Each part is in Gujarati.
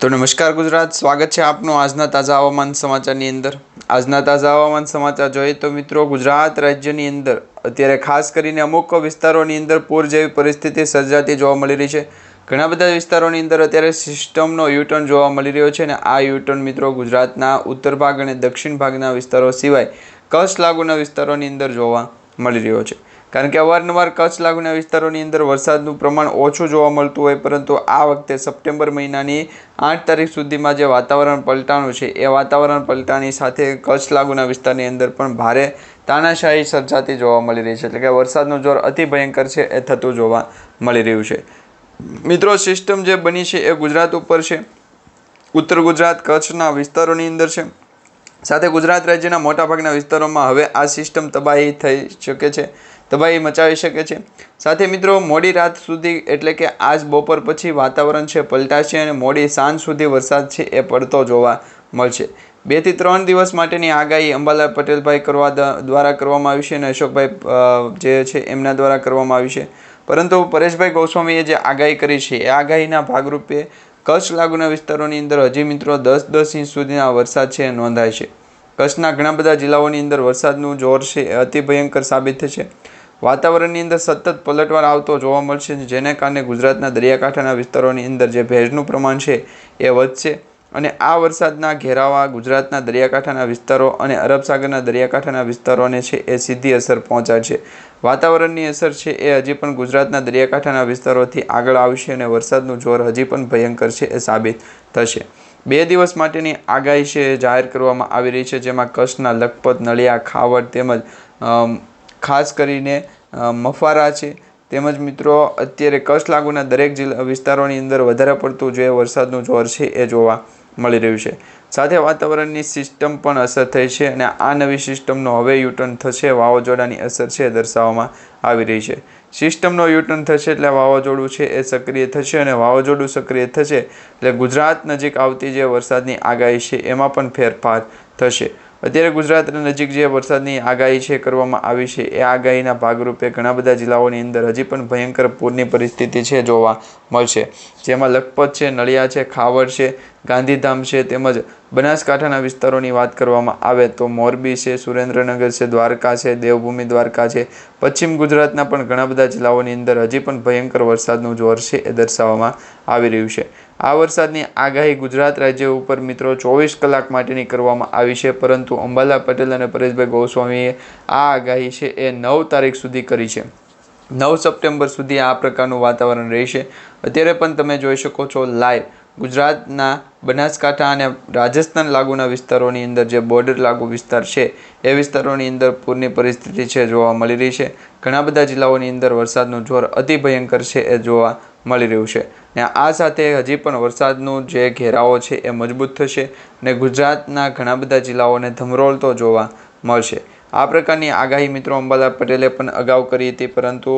તો નમસ્કાર ગુજરાત, સ્વાગત છે આપનું આજના તાજા હવામાન સમાચારની અંદર. આજના તાજા હવામાન સમાચાર જોઈએ તો મિત્રો, ગુજરાત રાજ્યની અંદર, અત્યારે ખાસ કરીને અમુક વિસ્તારોની અંદર પૂર જેવી પરિસ્થિતિ સર્જાતી જોવા મળી રહી છે. ઘણા બધા વિસ્તારોની અંદર અત્યારે સિસ્ટમનો યુટર્ન જોવા મળી રહ્યો છે અને આ યુટર્ન મિત્રો ગુજરાતના ઉત્તર ભાગ અને દક્ષિણ ભાગના વિસ્તારો સિવાય કચ્છ લાગુના વિસ્તારોની અંદર જોવા મળી રહ્યો છે. કારણ કે અવારનવાર કચ્છ લાગુના વિસ્તારોની અંદર વરસાદનું પ્રમાણ ઓછું જોવા મળતું હોય, પરંતુ આ વખતે સપ્ટેમ્બર મહિનાની આઠ તારીખ સુધીમાં જે વાતાવરણ પલટાનું છે, એ વાતાવરણ પલટાની સાથે કચ્છ લાગુના વિસ્તારની અંદર પણ ભારે તાનાશાહી સર્જાતી જોવા મળી રહી છે. એટલે કે વરસાદનું જોર અતિ ભયંકર છે, એ થતું જોવા મળી રહ્યું છે. મિત્રો, સિસ્ટમ જે બની છે, એ ગુજરાત ઉપર છે. ઉત્તર ગુજરાત કચ્છના વિસ્તારોની અંદર છે. સાથે ગુજરાત રાજ્યના મોટાભાગના વિસ્તારોમાં હવે આ સિસ્ટમ તબાહી થઈ શકે છે. તબાહી મચાવી શકે છે. સાથે મિત્રો, મોડી રાત સુધી, એટલે કે આજ બપોર પછી વાતાવરણ છે પલટાશે અને મોડી સાંજ સુધી વરસાદ છે એ પડતો જોવા મળશે. બેથી ત્રણ દિવસ માટેની આગાહી અંબાલાલ પટેલભાઈ કરવા દ્વારા કરવામાં આવી છે અને અશોકભાઈ જે છે એમના દ્વારા કરવામાં આવી છે. પરંતુ પરેશભાઈ ગોસ્વામીએ જે આગાહી કરી છે, એ આગાહીના ભાગરૂપે કચ્છ લાગુના વિસ્તારોની અંદર હજી મિત્રો દસ દસ ઇંચ સુધીના વરસાદ છે નોંધાય છે. કચ્છના ઘણા બધા જિલ્લાઓની અંદર વરસાદનું જોર છે અતિ ભયંકર સાબિત થશે. વાતાવરણની અંદર સતત પલટવાર આવતો જોવા મળશે જેને કારણે ગુજરાતના દરિયાકાંઠાના વિસ્તારોની અંદર જે ભેજનું પ્રમાણ છે એ વધશે. અને આ વરસાદના ઘેરાવા ગુજરાતના દરિયાકાંઠાના વિસ્તારો અને અરબ સાગરના દરિયાકાંઠાના વિસ્તારોને છે એ સીધી અસર પહોંચાડશે. વાતાવરણની અસર છે એ હજી પણ ગુજરાતના દરિયાકાંઠાના વિસ્તારોથી આગળ આવશે અને વરસાદનું જોર હજી પણ ભયંકર છે એ સાબિત થશે. બે દિવસ માટેની આગાહી છે જાહેર કરવામાં આવી રહી છે જેમાં કચ્છના લખપત, નળિયા, ખાવડ તેમજ ખાસ કરીને મફારા છે. તેમજ મિત્રો, અત્યારે કચ્છ લાગુના દરેક જિલ્લા વિસ્તારોની અંદર વધારે પડતું જે વરસાદનું જોર છે એ જોવા મળી રહ્યું છે. સાથે વાતાવરણની સિસ્ટમ પણ અસર થઈ છે અને આ નવી સિસ્ટમનો હવે યુટર્ન થશે. વાવાઝોડાની અસર છે દર્શાવવામાં આવી રહી છે. સિસ્ટમનો યુટર્ન થશે એટલે વાવાઝોડું છે એ સક્રિય થશે અને વાવાઝોડું સક્રિય થશે એટલે ગુજરાત નજીક આવતી જે વરસાદની આગાહી છે એમાં પણ ફેરફાર થશે. અત્યારે ગુજરાત નજીક જે વરસાદની આગાહી છે કરવામાં આવી છે, એ આગાહીના ભાગરૂપે ઘણા બધા જિલ્લાઓની અંદર હજી પણ ભયંકર પૂરની પરિસ્થિતિ છે જોવા મળશે. જેમાં લખપત છે, નળિયા છે ખાવડ છે, ગાંધીધામ છે તેમજ બનાસકાંઠાના વિસ્તારોની વાત કરવામાં આવે તો મોરબી છે, સુરેન્દ્રનગર છે, દ્વારકા છે, દેવભૂમિ દ્વારકા છે, પશ્ચિમ ગુજરાતના પણ ઘણા બધા જિલ્લાઓની અંદર હજી પણ ભયંકર વરસાદનું જોર છે એ દર્શાવવામાં આવી રહ્યું છે. આ વરસાદની આગાહી ગુજરાત રાજ્ય ઉપર મિત્રો ચોવીસ કલાક માટેની કરવામાં આવી છે, પરંતુ અંબાલા પટેલ અને પરેશભાઈ ગોસ્વામીએ આ આગાહી છે એ નવ તારીખ સુધી કરી છે. નવ સપ્ટેમ્બર સુધી આ પ્રકારનું વાતાવરણ રહેશે. અત્યારે પણ તમે જોઈ શકો છો લાઈવ ગુજરાતના બનાસકાંઠા અને રાજસ્થાન લાગુના વિસ્તારોની અંદર જે બોર્ડર લાગુ વિસ્તાર છે, એ વિસ્તારોની અંદર પૂરની પરિસ્થિતિ છે જોવા મળી રહી છે. ઘણા બધા જિલ્લાઓની અંદર વરસાદનું જોર અતિ ભયંકર છે એ જોવા મળી રહ્યું છે. ને આ સાથે હજી પણ વરસાદનું જે ઘેરાવો છે એ મજબૂત થશે અને ગુજરાતના ઘણા બધા જિલ્લાઓને ધમરોળતો જોવા મળશે. આ પ્રકારની આગાહી મિત્રો અંબાલા પટેલે પણ અગાઉ કરી હતી, પરંતુ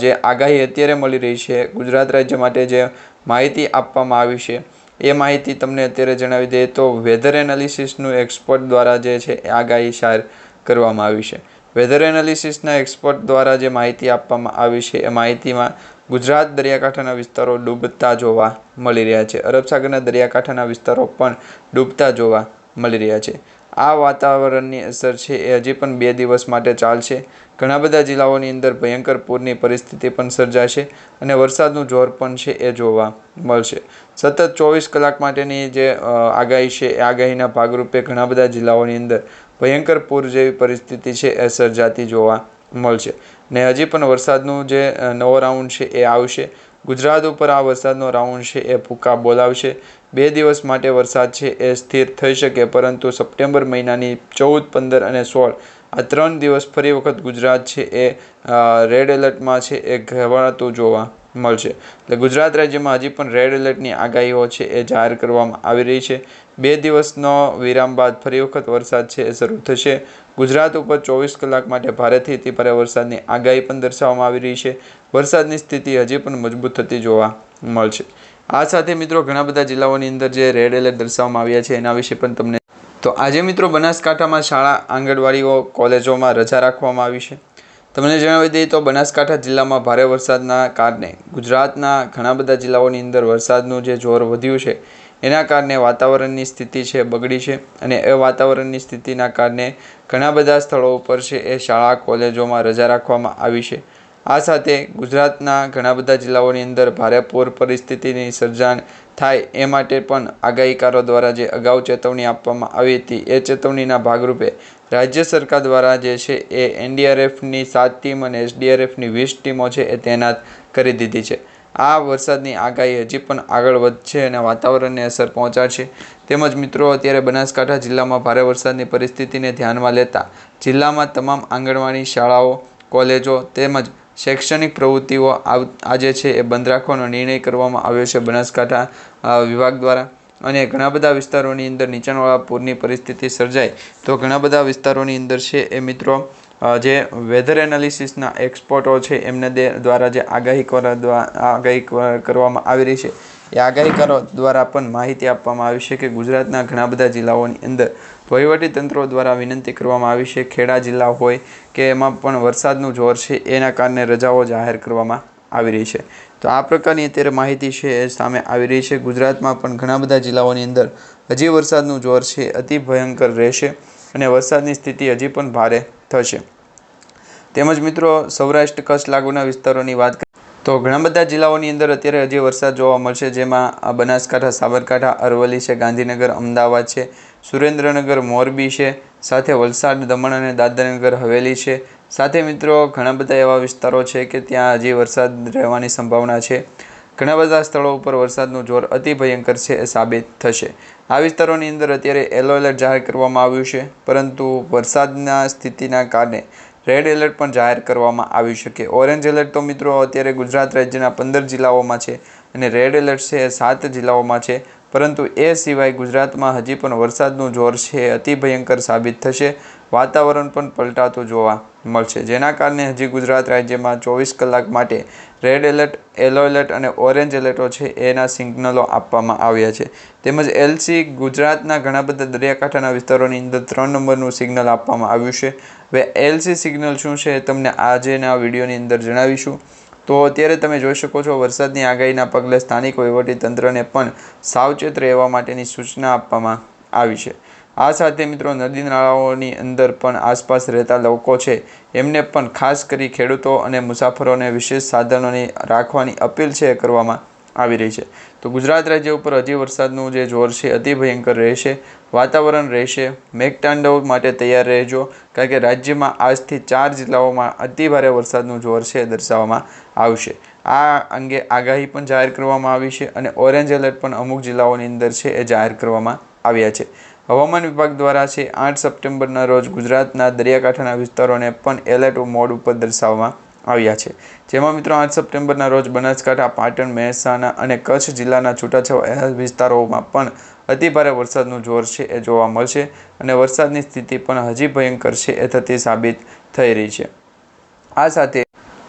જે આગાહી અત્યારે મળી રહી છે ગુજરાત રાજ્ય માટે જે માહિતી આપવામાં આવી છે, એ માહિતી તમને અત્યારે જણાવી દઈએ તો વેધર એનાલિસિસનું એક્સપર્ટ દ્વારા જે છે એ આગાહી જાહેર કરવામાં આવી છે. વેધર એનાલિસિસના એક્સપર્ટ દ્વારા જે માહિતી આપવામાં આવી છે, એ માહિતીમાં ગુજરાત દરિયાકાંઠાના વિસ્તારો ડૂબતા જોવા મળી રહ્યા છે. અરબ સાગરના દરિયાકાંઠાના વિસ્તારો પણ ડૂબતા જોવા મળી રહ્યા છે. આ વાતાવરણની અસર છે એ હજી પણ બે દિવસ માટે ચાલશે. ઘણા બધા જિલ્લાઓની અંદર ભયંકર પૂરની પરિસ્થિતિ પણ સર્જાશે અને વરસાદનું જોર પણ છે એ જોવા મળશે. સતત ચોવીસ કલાક માટેની જે આગાહી છે, એ આગાહીના ભાગરૂપે ઘણા બધા જિલ્લાઓની અંદર ભયંકર પૂર જેવી પરિસ્થિતિ છે એ સર્જાતી જોવા મળશે. ને હજી પણ વરસાદનું જે નવો રાઉન્ડ છે એ આવશે. ગુજરાત ઉપર આ વરસાદનો રાઉન્ડ છે, એ ભૂકા બોલાવશે. બે દિવસ માટે વરસાદ છે, એ સ્થિર થઈ શકે, પરંતુ સપ્ટેમ્બર મહિનાની ચૌદ, પંદર અને સોળ, આ ત્રણ દિવસ ફરી વખત ગુજરાત છે, એ રેડ એલર્ટમાં છે, એ ઘેવાતું જોવા. મળશે. એટલે ગુજરાત રાજ્યમાં હજી પણ રેડ એલર્ટની આગાહીઓ છે એ જાહેર કરવામાં આવી રહી છે. બે દિવસનો વિરામ બાદ ફરી વખત વરસાદ છે એ શરૂ થશે. ગુજરાત ઉપર ચોવીસ કલાક માટે ભારેથી અતિ ભારે વરસાદની આગાહી પણ દર્શાવવામાં આવી રહી છે. વરસાદની સ્થિતિ હજી પણ મજબૂત થતી જોવા મળશે. આ સાથે મિત્રો ઘણા બધા જિલ્લાઓની અંદર જે રેડ એલર્ટ દર્શાવવામાં આવ્યા છે એના વિશે પણ તમને તો આજે મિત્રો બનાસકાંઠામાં શાળા, આંગણવાડીઓ, કોલેજોમાં રજા રાખવામાં આવી છે. તમને જણાવી દઈએ તો બનાસકાંઠા જિલ્લામાં ભારે વરસાદના કારણે ગુજરાતના ઘણા બધા જિલ્લાઓની અંદર વરસાદનું જે જોર વધ્યું છે, એના કારણે વાતાવરણની સ્થિતિ છે બગડી છે અને એ વાતાવરણની સ્થિતિના કારણે ઘણા બધા સ્થળો ઉપર છે એ શાળા, કોલેજોમાં રજા રાખવામાં આવી છે. આ સાથે ગુજરાતના ઘણા બધા જિલ્લાઓની અંદર ભારે પૂર પરિસ્થિતિની સર્જાણ થાય એ માટે પણ આગાહીકારો દ્વારા જે અગાઉ ચેતવણી આપવામાં આવી હતી, એ ચેતવણીના ભાગરૂપે રાજ્ય સરકાર દ્વારા જે છે એ એનડીઆરએફની સાત ટીમ અને એસડીઆરએફની વીસ ટીમો છે એ તૈનાત કરી દીધી છે. આ વરસાદની આગાહી હજી પણ આગળ વધશે અને વાતાવરણને અસર પહોંચાડશે. તેમજ મિત્રો, અત્યારે બનાસકાંઠા જિલ્લામાં ભારે વરસાદની પરિસ્થિતિને ધ્યાનમાં લેતા જિલ્લામાં તમામ આંગણવાડી શાળાઓ, કોલેજો તેમજ શૈક્ષણિક પ્રવૃત્તિઓ આજે છે એ બંધ રાખવાનો નિર્ણય કરવામાં આવ્યો છે બનાસકાંઠા વિભાગ દ્વારા. અને ઘણા બધા વિસ્તારોની અંદર નીચાણવાળા પૂરની પરિસ્થિતિ સર્જાય તો ઘણા બધા વિસ્તારોની અંદર છે એ મિત્રો જે વેધર એનાલિસિસના એક્સપર્ટો છે, એમને દ્વારા જે આગાહી કરવા દ્વારા આગાહી કરવામાં આવી રહી છે. એ આગાહીકારો દ્વારા પણ માહિતી આપવામાં આવી છે કે ગુજરાતના ઘણા બધા જિલ્લાઓની અંદર વહીવટી તંત્રો દ્વારા વિનંતી કરવામાં આવી છે. ખેડા જિલ્લા હોય કે એમાં પણ વરસાદનું જોર છે, એના કારણે રજાઓ જાહેર કરવામાં આવી રહી છે. તો આ પ્રકારની અત્યારે માહિતી છે એ સામે આવી રહી છે. ગુજરાતમાં પણ ઘણા બધા જિલ્લાઓની અંદર હજી વરસાદનું જોર છે, અતિ ભયંકર રહેશે અને વરસાદની સ્થિતિ હજી પણ ભારે થશે. તેમજ મિત્રો, સૌરાષ્ટ્ર કચ્છ લાગુના વિસ્તારોની વાત તો ઘણા બધા જિલ્લાઓની અંદર અત્યારે હજી વરસાદ જોવા મળશે, જેમાં બનાસકાંઠા, સાબરકાંઠા, અરવલ્લી છે, ગાંધીનગર, અમદાવાદ છે સુરેન્દ્રનગર મોરબી છે, સાથે વલસાડ, દમણ અને દાદરાનગર હવેલી છે. સાથે મિત્રો, ઘણા બધા એવા વિસ્તારો છે કે ત્યાં હજી વરસાદ રહેવાની સંભાવના છે. ઘણા બધા સ્થળો ઉપર વરસાદનું જોર અતિ ભયંકર છે એ સાબિત થશે. આ વિસ્તારોની અંદર અત્યારે યલો એલર્ટ જાહેર કરવામાં આવ્યું છે, પરંતુ વરસાદના સ્થિતિના કારણે રેડ એલર્ટ પણ જાહેર કરવામાં આવ્યું છે કે ઓરેન્જ એલર્ટ તો મિત્રો અત્યારે ગુજરાત રાજ્યના પંદર જિલ્લાઓમાં છે અને રેડ એલર્ટ છે એ સાત જિલ્લાઓમાં છે. પરંતુ એ સિવાય ગુજરાતમાં હજી પણ વરસાદનું જોર છે, અતિ ભયંકર સાબિત થશે. વાતાવરણ પણ પલટાતું જોવા મળશે. જેના કારણે હજી ગુજરાત રાજ્યમાં ચોવીસ કલાક માટે રેડ એલર્ટ, યલો એલર્ટ અને ઓરેન્જ એલર્ટો છે એના સિગ્નલો આપવામાં આવ્યા છે. તેમજ એલસી ગુજરાતના ઘણા બધા દરિયાકાંઠાના વિસ્તારોની અંદર ત્રણ નંબરનું સિગ્નલ આપવામાં આવ્યું છે. હવે એલસી સિગ્નલ શું છે એ તમને આજેના વિડીયોની અંદર જણાવીશું. તો અત્યારે તમે જોઈ શકો છો, વરસાદની આગાહીના પગલે સ્થાનિક વહીવટીતંત્રને પણ સાવચેત રહેવા માટેની સૂચના આપવામાં આવી છે. આ સાથે મિત્રો, નદી નાળાઓની અંદર પણ આસપાસ રહેતા લોકો છે, એમને પણ ખાસ કરી ખેડૂતો અને મુસાફરોને વિશેષ સાધનોની રાખવાની અપીલ છે કરવામાં આવી રહી છે. તો ગુજરાત રાજ્ય ઉપર હજી વરસાદનું જે જોર છે, અતિ ભયંકર રહેશે. વાતાવરણ રહેશે. મેઘતાંડવ માટે તૈયાર રહેજો. કારણ કે રાજ્યમાં આજથી ચાર જિલ્લાઓમાં અતિ ભારે વરસાદનું જોર છે દર્શાવવામાં આવશે. આ અંગે આગાહી પણ જાહેર કરવામાં આવી છે અને ઓરેન્જ એલર્ટ પણ અમુક જિલ્લાઓની અંદર છે એ જાહેર કરવામાં આવ્યા છે. હવામાન વિભાગ દ્વારા છે, આઠ સપ્ટેમ્બરના રોજ ગુજરાતના દરિયાકાંઠાના વિસ્તારોને પણ એલર્ટ મોડ ઉપર દર્શાવવામાં આવ્યા છે. જેમાં મિત્રો આઠ સપ્ટેમ્બરના રોજ બનાસકાંઠા, પાટણ, મહેસાણા અને કચ્છ જિલ્લાના છૂટાછવાયા વિસ્તારોમાં પણ અતિભારે વરસાદનું જોર છે એ જોવા મળશે અને વરસાદની સ્થિતિ પણ હજી ભયંકર છે એ થતી સાબિત થઈ રહી છે. આ સાથે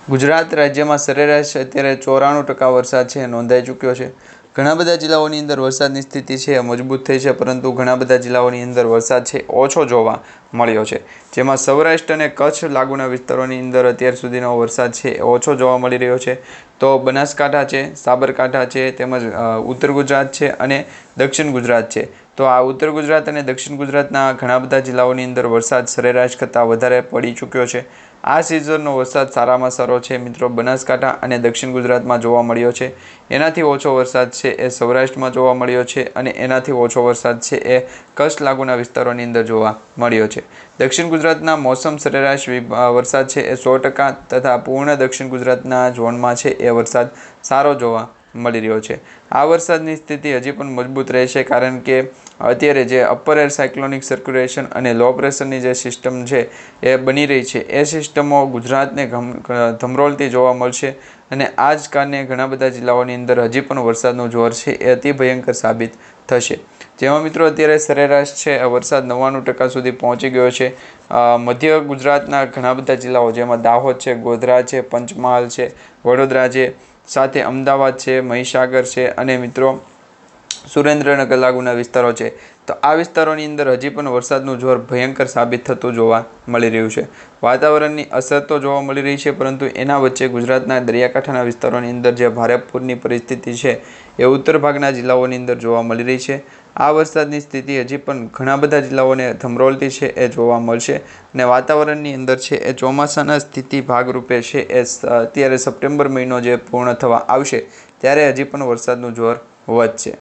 ગુજરાત રાજ્યમાં સરેરાશ અત્યારે ચોરાણું ટકા વરસાદ છે નોંધાઈ ચૂક્યો છે. ઘણા બધા જિલ્લાઓની અંદર વરસાદની સ્થિતિ છે, મજબૂત થઈ છે, પરંતુ ઘણા બધા જિલ્લાઓની અંદર વરસાદ છે, ઓછો જોવા મળ્યો છે. જેમાં સૌરાષ્ટ્ર અને કચ્છ લાગુના વિસ્તારોની અંદર અત્યાર સુધીનો વરસાદ છે, ઓછો જોવા મળી રહ્યો છે. તો બનાસકાંઠા છે, સાબરકાંઠા છે, તેમજ ઉત્તર ગુજરાત છે અને દક્ષિણ ગુજરાત છે. તો આ ઉત્તર ગુજરાત અને દક્ષિણ ગુજરાતના ઘણા બધા જિલ્લાઓની અંદર વરસાદ સરેરાશ કરતાં વધારે પડી ચૂક્યો છે. આ સિઝનનો વરસાદ સારામાં સારો છે મિત્રો. બનાસકાંઠા અને દક્ષિણ ગુજરાતમાં જોવા મળ્યો છે. એનાથી ઓછો વરસાદ છે એ સૌરાષ્ટ્રમાં જોવા મળ્યો છે અને એનાથી ઓછો વરસાદ છે એ કચ્છ લાગુના વિસ્તારોની અંદર જોવા મળ્યો છે. દક્ષિણ ગુજરાતના મોસમ સરેરાશ વરસાદ છે એ સો ટકા તથા પૂર્ણ દક્ષિણ ગુજરાતના ઝોનમાં છે એ વરસાદ સારો જોવા મળી રહ્યો છે. આ વરસાદની સ્થિતિ હજી પણ મજબૂત રહેશે કારણ કે અત્યારે જે અપર એર સાયક્લોનિક સર્ક્યુલેશન અને લો પ્રેશરની જે સિસ્ટમ છે એ બની રહી છે. એ સિસ્ટમો ગુજરાતને ધમરોળતી જોવા મળશે અને આ જ કારણે ઘણા બધા જિલ્લાઓની અંદર હજી પણ વરસાદનું જોર છે એ અતિ ભયંકર સાબિત થશે. જેમાં મિત્રો અત્યારે સરેરાશ છે વરસાદ નવ્વાણું ટકા સુધી પહોંચી ગયો છે. મધ્ય ગુજરાતના ઘણા બધા જિલ્લાઓ જેમાં દાહોદ છે, ગોધરા છે, પંચમહાલ છે, વડોદરા છે સાથે અમદાવાદ છે, મહીસાગર છે અને મિત્રો સુરેન્દ્રનગર લાગુના વિસ્તારો છે. તો આ વિસ્તારોની અંદર હજી પણ વરસાદનું જોર ભયંકર સાબિત થતું જોવા મળી રહ્યું છે. વાતાવરણની અસર તો જોવા મળી રહી છે, પરંતુ એના વચ્ચે ગુજરાતના દરિયાકાંઠાના વિસ્તારોની અંદર જે ભારે પૂરની પરિસ્થિતિ છે, એ ઉત્તર ભાગના જિલ્લાઓની અંદર જોવા મળી રહી છે. આ વરસાદની સ્થિતિ હજી પણ ઘણા બધા જિલ્લાઓને ધમરોલતી છે એ જોવા મળશે અને વાતાવરણની અંદર છે એ ચોમાસાના સ્થિતિ ભાગરૂપે છે એ અત્યારે સપ્ટેમ્બર મહિનો જે પૂર્ણ થવા આવશે, ત્યારે હજી પણ વરસાદનું જોર વધશે.